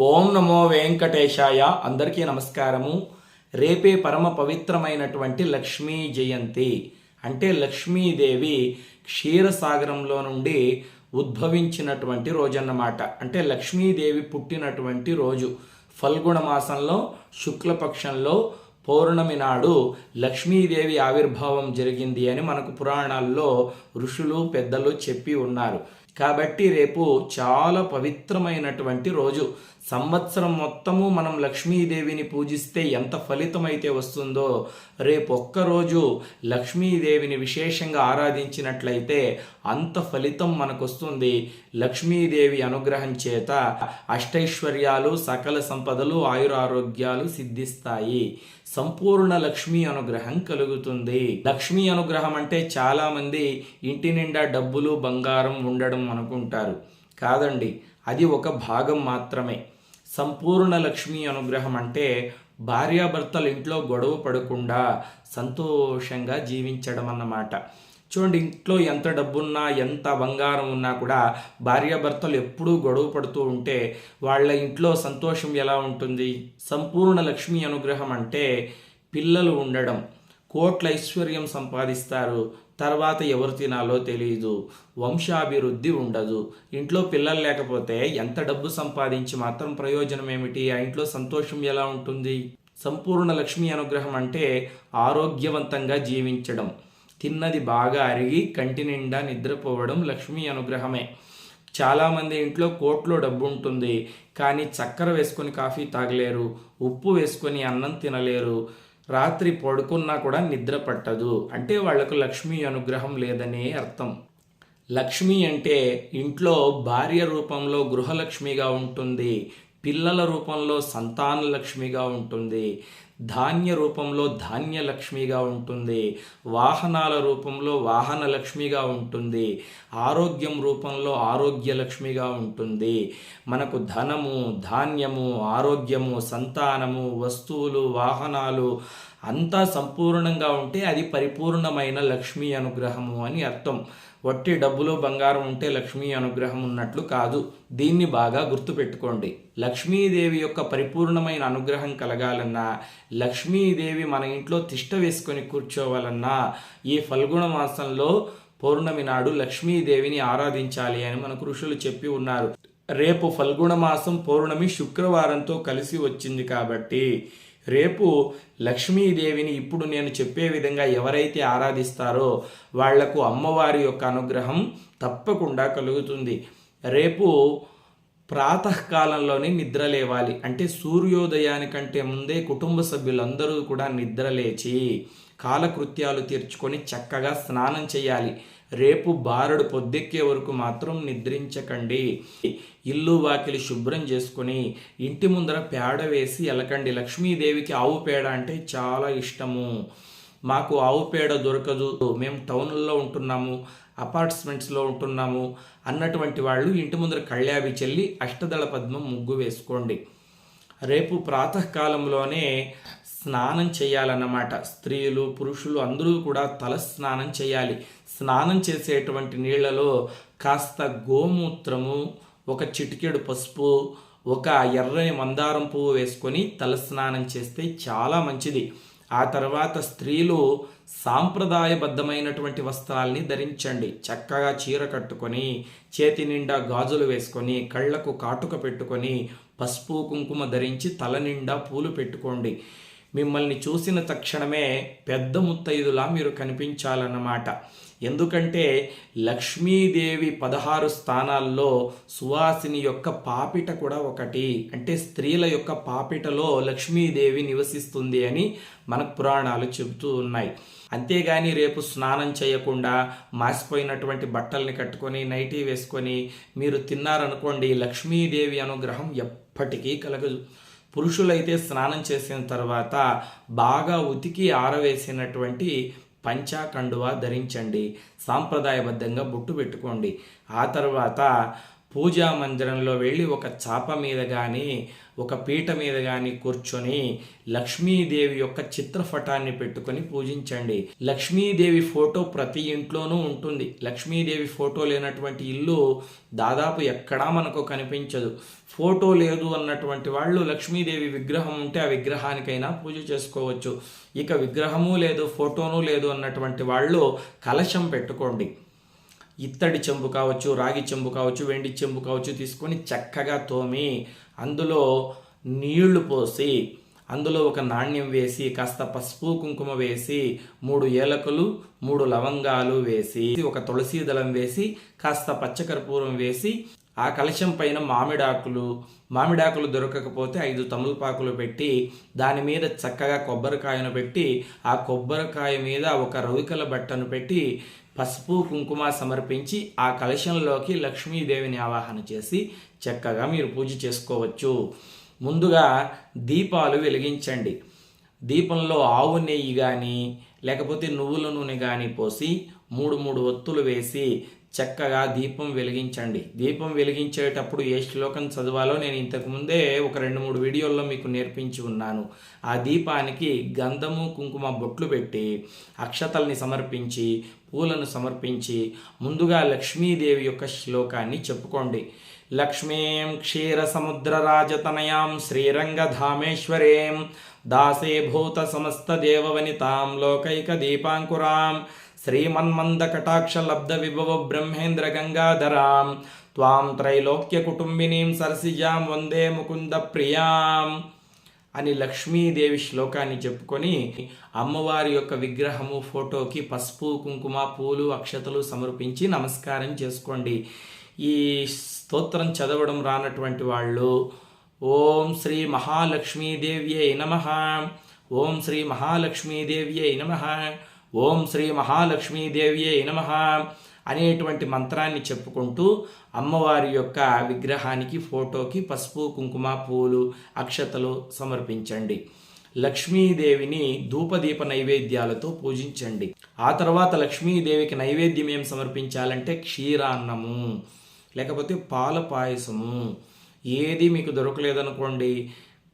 ఓం నమో వెంకటేశాయ. అందరికీ నమస్కారము. రేపే పరమ పవిత్రమైనటువంటి లక్ష్మీ జయంతి. అంటే లక్ష్మీదేవి క్షీరసాగరంలో నుండి ఉద్భవించినటువంటి రోజన్నమాట. అంటే లక్ష్మీదేవి పుట్టినటువంటి రోజు. ఫల్గుణ మాసంలో శుక్లపక్షంలో పౌర్ణమి నాడు లక్ష్మీదేవి ఆవిర్భావం జరిగింది అని మనకు పురాణాల్లో ఋషులు పెద్దలు చెప్పి ఉన్నారు. కాబట్టి రేపు చాలా పవిత్రమైనటువంటి రోజు. సంవత్సరం మొత్తము మనం లక్ష్మీదేవిని పూజిస్తే ఎంత ఫలితమైతే వస్తుందో రేపు ఒక్కరోజు లక్ష్మీదేవిని విశేషంగా ఆరాధించినట్లయితే అంత ఫలితం మనకొస్తుంది. లక్ష్మీదేవి అనుగ్రహం చేత అష్టైశ్వర్యాలు సకల సంపదలు ఆయురారోగ్యాలు సిద్ధిస్తాయి. సంపూర్ణ లక్ష్మీ అనుగ్రహం కలుగుతుంది. లక్ష్మీ అనుగ్రహం అంటే చాలామంది ఇంటి నిండా డబ్బులు బంగారం ఉండడం అనుకుంటారు. కాదండి అది ఒక భాగం మాత్రమే. సంపూర్ణ లక్ష్మీ అనుగ్రహం అంటే భార్యాభర్తలు ఇంట్లో గొడవ పడకుండా సంతోషంగా జీవించడం అన్నమాట. చూడండి ఇంట్లో ఎంత డబ్బున్నా ఎంత బంగారం ఉన్నా కూడా భార్యాభర్తలు ఎప్పుడూ గొడవ పడుతూ ఉంటే వాళ్ళ ఇంట్లో సంతోషం ఎలా ఉంటుంది? సంపూర్ణ లక్ష్మీ అనుగ్రహం అంటే పిల్లలు ఉండడం. కోట్ల ఐశ్వర్యం సంపాదిస్తారు. తర్వాత ఎవరు తినాలో తెలియదు వంశాభివృద్ధి ఉండదు. ఇంట్లో పిల్లలు లేకపోతే ఎంత డబ్బు సంపాదించి మాత్రం ప్రయోజనం ఏమిటి? ఆ ఇంట్లో సంతోషం ఎలా ఉంటుంది? సంపూర్ణ లక్ష్మీ అనుగ్రహం అంటే ఆరోగ్యవంతంగా జీవించడం. తిన్నది బాగా అరిగి కంటి నిండా నిద్రపోవడం లక్ష్మీ అనుగ్రహమే. చాలామంది ఇంట్లో కోట్లో డబ్బు ఉంటుంది కానీ చక్కెర వేసుకొని కాఫీ తాగలేరు ఉప్పు వేసుకొని అన్నం తినలేరు రాత్రి పడుకున్నా కూడా నిద్ర పట్టదు. అంటే వాళ్ళకు లక్ష్మీ అనుగ్రహం లేదనే అర్థం. లక్ష్మి అంటే ఇంట్లో భార్య రూపంలో గృహలక్ష్మిగా ఉంటుంది. పిల్లల రూపంలో సంతాన లక్ష్మిగా ఉంటుంది ధాన్య రూపంలో ధాన్య లక్ష్మిగా ఉంటుంది వాహనాల రూపంలో వాహన లక్ష్మిగా ఉంటుంది ఆరోగ్యం రూపంలో ఆరోగ్య లక్ష్మిగా ఉంటుంది. మనకు ధనము ధాన్యము ఆరోగ్యము సంతానము వస్తువులు వాహనాలు అంతా సంపూర్ణంగా ఉంటే అది పరిపూర్ణమైన లక్ష్మీ అనుగ్రహము అని అర్థం. వట్టి డబ్బులో బంగారం ఉంటే లక్ష్మీ అనుగ్రహం ఉన్నట్లు కాదు. దీన్ని బాగా గుర్తుపెట్టుకోండి. లక్ష్మీదేవి యొక్క పరిపూర్ణమైన అనుగ్రహం కలగాలన్నా లక్ష్మీదేవి మన ఇంట్లో తిష్ట వేసుకొని కూర్చోవాలన్నా ఈ ఫల్గుణ మాసంలో పౌర్ణమి నాడు లక్ష్మీదేవిని ఆరాధించాలి అని మనకు ఋషులు చెప్పి ఉన్నారు. రేపు ఫల్గుణ మాసం పౌర్ణమి శుక్రవారంతో కలిసి వచ్చింది కాబట్టి రేపు లక్ష్మీదేవిని ఇప్పుడు నేను చెప్పే విధంగా ఎవరైతే ఆరాధిస్తారో వాళ్ళకు అమ్మవారి యొక్క అనుగ్రహం తప్పకుండా కలుగుతుంది. రేపు ప్రాతకాలంలోనే నిద్ర లేవాలి. అంటే సూర్యోదయానికంటే ముందే కుటుంబ సభ్యులందరూ కూడా నిద్రలేచి కాలకృత్యాలు తీర్చుకొని చక్కగా స్నానం చేయాలి. రేపు బారడు పొద్దెక్కే వరకు మాత్రం నిద్రించకండి. ఇల్లు వాకిలి శుభ్రం చేసుకొని ఇంటి ముందర పేడ వేసి ఎలకండి. లక్ష్మీదేవికి ఆవు పేడ అంటే చాలా ఇష్టము. మాకు ఆవు పేడ దొరకదు. మేము టౌన్లో ఉంటున్నాము అపార్ట్మెంట్స్లో ఉంటున్నాము అన్నటువంటి వాళ్ళు ఇంటి ముందర కళ్యావి చెల్లి అష్టదళ పద్మం ముగ్గు వేసుకోండి. రేపు ప్రాతకాలంలోనే స్నానం చేయాలన్నమాట. స్త్రీలు పురుషులు అందరూ కూడా తల స్నానం చేయాలి. స్నానం చేసేటువంటి నీళ్ళలో కాస్త గోమూత్రము ఒక చిటికెడు పసుపు ఒక ఎర్రని మందారం పువ్వు వేసుకొని తల స్నానం చేస్తే చాలా మంచిది. ఆ తర్వాత స్త్రీలు సాంప్రదాయబద్ధమైనటువంటి వస్త్రాల్ని ధరించండి. చక్కగా చీర కట్టుకొని చేతి నిండా గాజులు వేసుకొని కళ్ళకు కాటుక పెట్టుకొని పసుపు కుంకుమ ధరించి తల నిండా పూలు పెట్టుకోండి. మిమ్మల్ని చూసిన తక్షణమే పెద్ద ముత్తైదులా మీరు కనిపించాలన్నమాట. ఎందుకంటే లక్ష్మీదేవి పదహారు స్థానాల్లో సువాసిని యొక్క పాపిట కూడా ఒకటి. అంటే స్త్రీల యొక్క పాపిటలో లక్ష్మీదేవి నివసిస్తుంది అని మన పురాణాలు చెబుతూ ఉన్నాయి. అంతేగాని రేపు స్నానం చేయకుండా మాసిపోయినటువంటి బట్టల్ని కట్టుకొని నైటీ వేసుకొని మీరు తిన్నారనుకోండి లక్ష్మీదేవి అనుగ్రహం ఎప్పటికీ కలగదు. పురుషులైతే స్నానం చేసిన తర్వాత బాగా ఉతికి ఆరవేసినటువంటి పంచాకండువా ధరించండి. సాంప్రదాయబద్ధంగా బొట్టు పెట్టుకోండి. ఆ తర్వాత పూజా మందిరంలో వెళ్ళి ఒక చాప మీద కానీ ఒక పీట మీద కానీ కూర్చొని లక్ష్మీదేవి యొక్క చిత్రపటాన్ని పెట్టుకొని పూజించండి. లక్ష్మీదేవి ఫోటో ప్రతి ఇంట్లోనూ ఉంటుంది. లక్ష్మీదేవి ఫోటో లేనటువంటి ఇల్లు దాదాపు ఎక్కడా మనకు కనిపించదు. ఫోటో లేదు అన్నటువంటి వాళ్ళు లక్ష్మీదేవి విగ్రహం ఉంటే ఆ విగ్రహానికైనా పూజ చేసుకోవచ్చు. ఇక విగ్రహము లేదు ఫోటోను లేదు అన్నటువంటి వాళ్ళు కలశం పెట్టుకోండి. ఇత్తడి చెంబు కావచ్చు రాగి చెంబు కావచ్చు వెండి చెంబు కావచ్చు తీసుకొని చక్కగా తోమి అందులో నీళ్ళు పోసి అందులో ఒక నాణ్యం వేసి కాస్త పసుపు కుంకుమ వేసి మూడు ఏలకులు మూడు లవంగాలు వేసి ఒక తులసి దళం వేసి కాస్త పచ్చకర్పూరం వేసి ఆ కలశం పైన మామిడాకులు మామిడాకులు దొరకకపోతే ఐదు తమలపాకులు పెట్టి దాని మీద చక్కగా కొబ్బరికాయను పెట్టి ఆ కొబ్బరికాయ మీద ఒక రవికల బట్టను పెట్టి పసుపు కుంకుమ సమర్పించి ఆ కలశంలోకి లక్ష్మీదేవిని ఆవాహన చేసి చక్కగా మీరు పూజ చేసుకోవచ్చు. ముందుగా దీపాలు వెలిగించండి. దీపంలో ఆవు నెయ్యి కానీ లేకపోతే నువ్వుల నూనె కానీ పోసి మూడు మూడు ఒత్తులు వేసి చక్కగా దీపం వెలిగించండి. దీపం వెలిగించేటప్పుడు ఏ శ్లోకం చదవాలో నేను ఇంతకు ముందే ఒక రెండు మూడు వీడియోల్లో మీకు నేర్పించి ఉన్నాను. ఆ దీపానికి గంధము కుంకుమ బొట్లు పెట్టి అక్షతల్ని సమర్పించి పూలను సమర్పించి ముందుగా లక్ష్మీదేవి యొక్క శ్లోకాన్ని చెప్పుకోండి. లక్ష్మీం క్షీరసముద్రరాజతనయాం శ్రీరంగధామేశ్వరీం దాసేభూత సమస్త దేవవనితాం లోకైక దీపాంకురాం శ్రీమన్మంద కటాక్ష లబ్ధ విభవ బ్రహ్మేంద్ర గంగాధరాం త్వాం త్రైలోక్య కుటుంబినీం సరసిజాం వందే ముకుంద ప్రియాం అని లక్ష్మీదేవి శ్లోకాన్ని చెప్పుకొని అమ్మవారి యొక్క విగ్రహము ఫోటోకి పసుపు కుంకుమ పూలు అక్షతలు సమర్పించి నమస్కారం చేసుకోండి. ఈ స్తోత్రం చదవడం రానటువంటి వాళ్ళు ఓం శ్రీ మహాలక్ష్మీదేవ్యై నమ ఓం శ్రీ మహాలక్ష్మీదేవ్యై నమ ఓం శ్రీ మహాలక్ష్మీదేవ్యై నమ అనేటువంటి మంత్రాన్ని చెప్పుకుంటూ అమ్మవారి యొక్క విగ్రహానికి ఫోటోకి పసుపు కుంకుమ పూలు అక్షతలు సమర్పించండి. లక్ష్మీదేవిని ధూపదీప నైవేద్యాలతో పూజించండి. ఆ తర్వాత లక్ష్మీదేవికి నైవేద్యం ఏం సమర్పించాలంటే క్షీరాన్నము లేకపోతే పాల పాయసము. ఏది మీకు దొరకలేదనుకోండి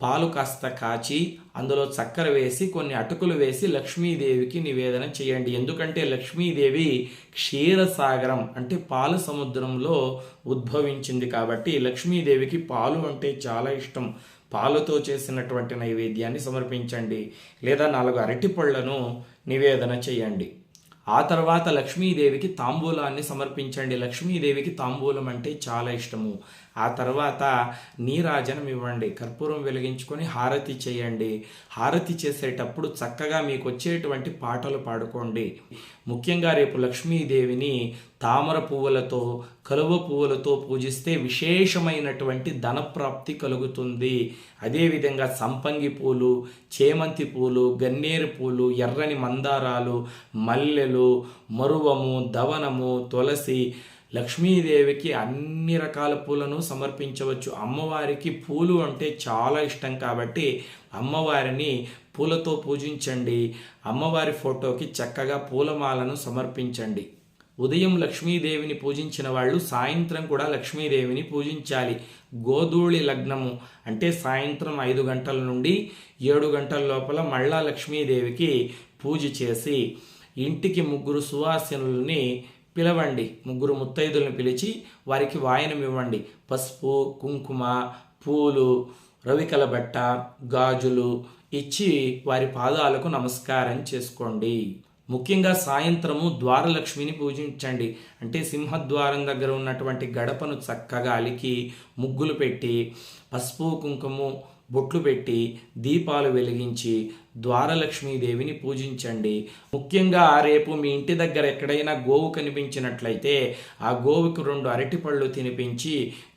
పాలు కాస్త కాచి అందులో చక్కెర వేసి కొన్ని అటుకులు వేసి లక్ష్మీదేవికి నివేదన చేయండి. ఎందుకంటే లక్ష్మీదేవి క్షీరసాగరం అంటే పాల సముద్రంలో ఉద్భవించింది కాబట్టి లక్ష్మీదేవికి పాలు అంటే చాలా ఇష్టం. పాలతో చేసినటువంటి నైవేద్యాన్ని సమర్పించండి. లేదా నాలుగు అరటి పళ్ళను నివేదన చేయండి. ఆ తర్వాత లక్ష్మీదేవికి తాంబూలాన్ని సమర్పించండి. లక్ష్మీదేవికి తాంబూలం అంటే చాలా ఇష్టము. ఆ తర్వాత నీరాజనం ఇవ్వండి కర్పూరం వెలిగించుకొని హారతి చేయండి. హారతి చేసేటప్పుడు చక్కగా మీకు వచ్చేటువంటి పాటలు పాడుకోండి. ముఖ్యంగా రేపు లక్ష్మీదేవిని తామర పువ్వులతో కలువ పువ్వులతో పూజిస్తే విశేషమైనటువంటి ధనప్రాప్తి కలుగుతుంది. అదేవిధంగా సంపంగి పూలు చేమంతి పూలు గన్నేరు పూలు ఎర్రని మందారాలు మల్లెలు మరువము దవనము తులసి లక్ష్మీదేవికి అన్ని రకాల పూలను సమర్పించవచ్చు. అమ్మవారికి పూలు అంటే చాలా ఇష్టం కాబట్టి అమ్మవారిని పూలతో పూజించండి. అమ్మవారి ఫోటోకి చక్కగా పూలమాలను సమర్పించండి. ఉదయం లక్ష్మీదేవిని పూజించిన వాళ్ళు సాయంత్రం కూడా లక్ష్మీదేవిని పూజించాలి. గోధూళి లగ్నము అంటే సాయంత్రం ఐదు గంటల నుండి ఏడు గంటల లోపల మళ్ళా లక్ష్మీదేవికి పూజ చేసి ఇంటికి ముగ్గురు సువాసనుల్ని పిలవండి. ముగ్గురు ముత్తైదులను పిలిచి వారికి వాయనం ఇవ్వండి. పసుపు కుంకుమ పూలు రవికల బట్ట గాజులు ఇచ్చి వారి పాదాలకు నమస్కారం చేసుకోండి. ముఖ్యంగా సాయంత్రము ద్వారలక్ష్మిని పూజించండి. అంటే సింహద్వారం దగ్గర ఉన్నటువంటి గడపను చక్కగా అలికి ముగ్గులు పెట్టి పసుపు కుంకుమ బొట్లు పెట్టి దీపాలు వెలిగించి ద్వారలక్ష్మీదేవిని పూజించండి. ముఖ్యంగా రేపు మీ ఇంటి దగ్గర ఎక్కడైనా గోవు కనిపించినట్లయితే ఆ గోవుకు రెండు అరటిపళ్ళు తినిపించి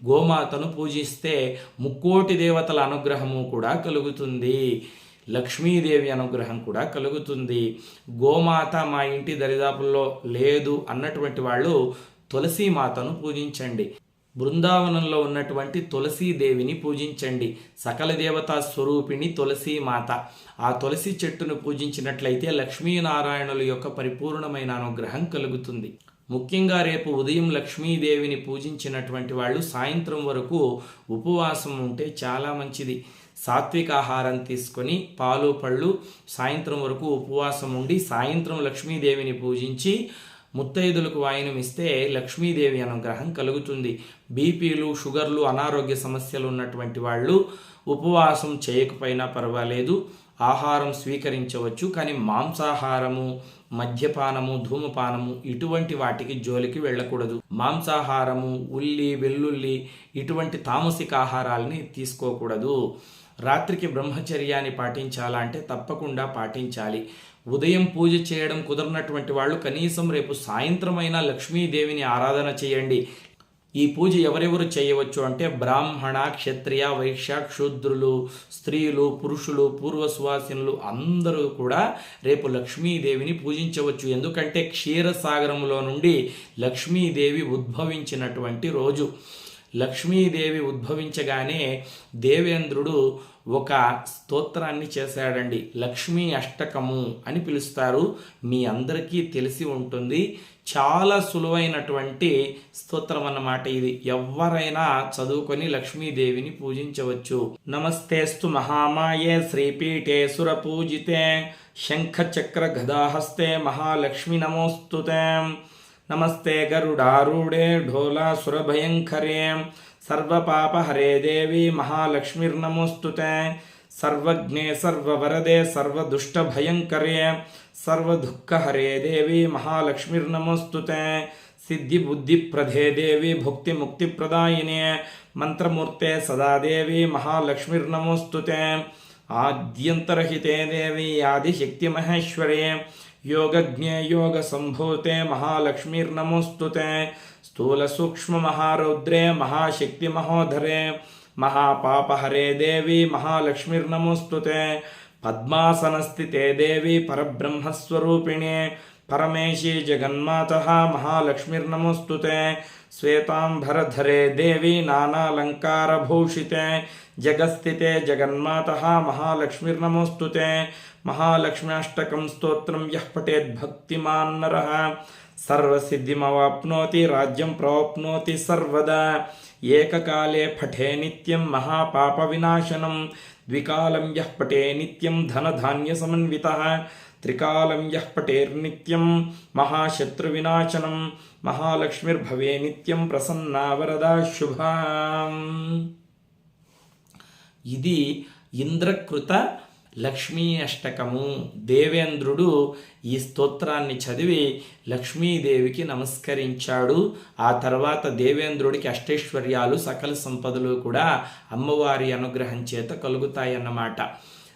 గోమాతను పూజిస్తే ముక్కోటి దేవతల అనుగ్రహము కూడా కలుగుతుంది. లక్ష్మీదేవి అనుగ్రహం కూడా కలుగుతుంది. గోమాత మా ఇంటి దరిదాపుల్లో లేదు అన్నటువంటి వాళ్ళు తులసీమాతను పూజించండి. బృందావనంలో ఉన్నటువంటి తులసీదేవిని పూజించండి. సకల దేవతా స్వరూపిణి తులసీమాత. ఆ తులసి చెట్టును పూజించినట్లయితే లక్ష్మీనారాయణుల యొక్క పరిపూర్ణమైన అనుగ్రహం కలుగుతుంది. ముఖ్యంగా రేపు ఉదయం లక్ష్మీదేవిని పూజించినటువంటి వాళ్ళు సాయంత్రం వరకు ఉపవాసం ఉంటే చాలా మంచిది. సాత్విక ఆహారం తీసుకొని పాలు పళ్ళు సాయంత్రం వరకు ఉపవాసం ఉండి సాయంత్రం లక్ష్మీదేవిని పూజించి ముత్తైదులకు వాయనం ఇస్తే లక్ష్మీదేవి అనుగ్రహం కలుగుతుంది. బీపీలు షుగర్లు అనారోగ్య సమస్యలు ఉన్నటువంటి వాళ్ళు ఉపవాసం చేయకపోయినా పర్వాలేదు. ఆహారం స్వీకరించవచ్చు కానీ మాంసాహారము మద్యపానము ధూమపానము ఇటువంటి వాటికి జోలికి వెళ్ళకూడదు. మాంసాహారము ఉల్లి వెల్లుల్లి ఇటువంటి తామసిక ఆహారాలని తీసుకోకూడదు. రాత్రికి బ్రహ్మచర్యాన్ని పాటించాలంటే తప్పకుండా పాటించాలి. ఉదయం పూజ చేయడం కుదరనటువంటి వాళ్ళు కనీసం రేపు సాయంత్రమైనా లక్ష్మీదేవిని ఆరాధన చేయండి. ఈ పూజ ఎవరెవరు చేయవచ్చు అంటే బ్రాహ్మణ క్షత్రియ వైశ్య క్షూద్రులు స్త్రీలు పురుషులు పూర్వసువాసినులు అందరూ కూడా రేపు లక్ష్మీదేవిని పూజించవచ్చు. ఎందుకంటే క్షీరసాగరంలో నుండి లక్ష్మీదేవి ఉద్భవించినటువంటి రోజు. లక్ష్మీదేవి ఉద్భవించగానే దేవేంద్రుడు ఒక స్తోత్రాన్ని చేశాడండి. లక్ష్మీ అష్టకము అని పిలుస్తారు. మీ అందరికీ తెలిసి ఉంటుంది. చాలా సులువైనటువంటి స్తోత్రం అన్నమాట ఇది. ఎవరైనా చదువుకొని లక్ష్మీదేవిని పూజించవచ్చు. నమస్తేస్తు మహామాయే శ్రీపీఠే సుర పూజితే శంఖ చక్ర గదాహస్తే మహాలక్ష్మి నమోస్తుతే. నమస్తే గరుడారుడే ఢోలా సురభయంకరే. सर्वपापहरे देवी महालक्ष्मीर्नमोऽस्तु ते सर्वज्ञे सर्ववरदे, सर्वदुष्टभयङ्करे, सर्वदुःखहरे देवी महालक्ष्मीर्नमोऽस्तु ते सिद्धिबुद्धिप्रदे देवी भुक्तिमुक्तिप्रदायिने मन्त्रमूर्ते सदा देवी महालक्ष्मीर्नमोऽस्तु ते आद्यन्तरहिते देवी आदिशक्तिमहेश्वरे, योगज्ञे योगसम्भूते महालक्ष्मीर्नमोऽस्तु ते स्थूलसूक्ष्ममहारौद्रे महाशक्तिमहोधरे महापापहरे देवी महालक्ष्मीर्नमोऽस्तु ते पद्मासनस्थिते देवी, परब्रह्मस्वरूपिणे, परमेशी जगन्मातः महालक्ष्मीर्नमोऽस्तु ते श्वेताम्बरधरे देवी, नानालङ्कारभूषिते, जगस्थिते जगन्मातः महालक्ष्मीर्नमोऽस्तु ते మహాలక్ష్మ్యాష్టకం స్తోత్రం యః పఠేత్ భక్తిమాన్ నర. సర్వసిద్ధిమవాప్నోతి రాజ్యం ప్రవప్నోతి సర్వదా. ఏకకాలే పఠే నిత్యం మహాపాప వినాశనం ద్వికాలం యః పఠే నిత్యం ధనధాన్య సమన్విత త్రికాలం యః పఠేర్నిత్యం మహాశత్రువినాశనం. మహాలక్ష్మిర్భవే నిత్యం ప్రసన్నా వరదా శుభా. ఇది ఇంద్రకృత లక్ష్మీ అష్టకము. దేవేంద్రుడు ఈ స్తోత్రాన్ని చదివి లక్ష్మీదేవికి నమస్కరించాడు. ఆ తర్వాత దేవేంద్రుడికి అష్టైశ్వర్యాలు సకల సంపదలు కూడా అమ్మవారి అనుగ్రహం చేత కలుగుతాయన్నమాట.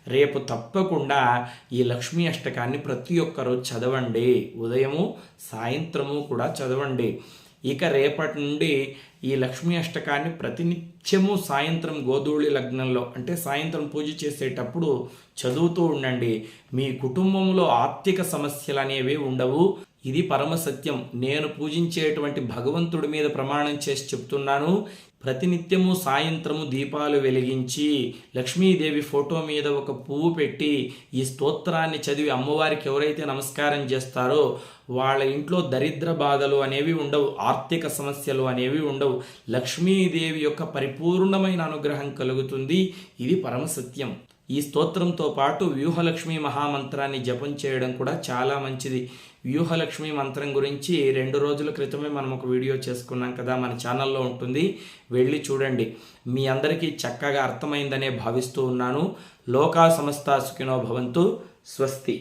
రేపు తప్పకుండా ఈ లక్ష్మీ అష్టకాన్ని ప్రతి ఒక్కరూ చదవండి. ఉదయము సాయంత్రము కూడా చదవండి. ఇక రేపటి నుండి ఈ లక్ష్మీ అష్టకాన్ని ప్రతినిత్యము సాయంత్రం గోధూళి లగ్నంలో అంటే సాయంత్రం పూజ చేసేటప్పుడు చదువుతూ ఉండండి. మీ కుటుంబంలో ఆర్థిక సమస్యలు అనేవి ఉండవు. ఇది పరమ సత్యం. నేను పూజించేటువంటి భగవంతుడి మీద ప్రమాణం చేసి చెప్తున్నాను. ప్రతినిత్యము సాయంత్రము దీపాలు వెలిగించి లక్ష్మీదేవి ఫోటో మీద ఒక పువ్వు పెట్టి ఈ స్తోత్రాన్ని చదివి అమ్మవారికి ఎవరైతే నమస్కారం చేస్తారో వాళ్ళ ఇంట్లో దరిద్ర బాధలు అనేవి ఉండవు ఆర్థిక సమస్యలు అనేవి ఉండవు. లక్ష్మీదేవి యొక్క పరిపూర్ణమైన అనుగ్రహం కలుగుతుంది. ఇది పరమ సత్యం. ఈ స్తోత్రంతో పాటు వ్యూహలక్ష్మి మహామంత్రాన్ని జపం చేయడం కూడా చాలా మంచిది. వ్యూహలక్ష్మి మంత్రం గురించి రెండు రోజుల క్రితమే మనం ఒక వీడియో చేసుకున్నాం కదా మన ఛానల్లో ఉంటుంది. వెళ్ళి చూడండి. మీ అందరికీ చక్కగా అర్థమైందనే భావిస్తూ ఉన్నాను. లోకా సమస్త సుఖినో భవంతు. స్వస్తి.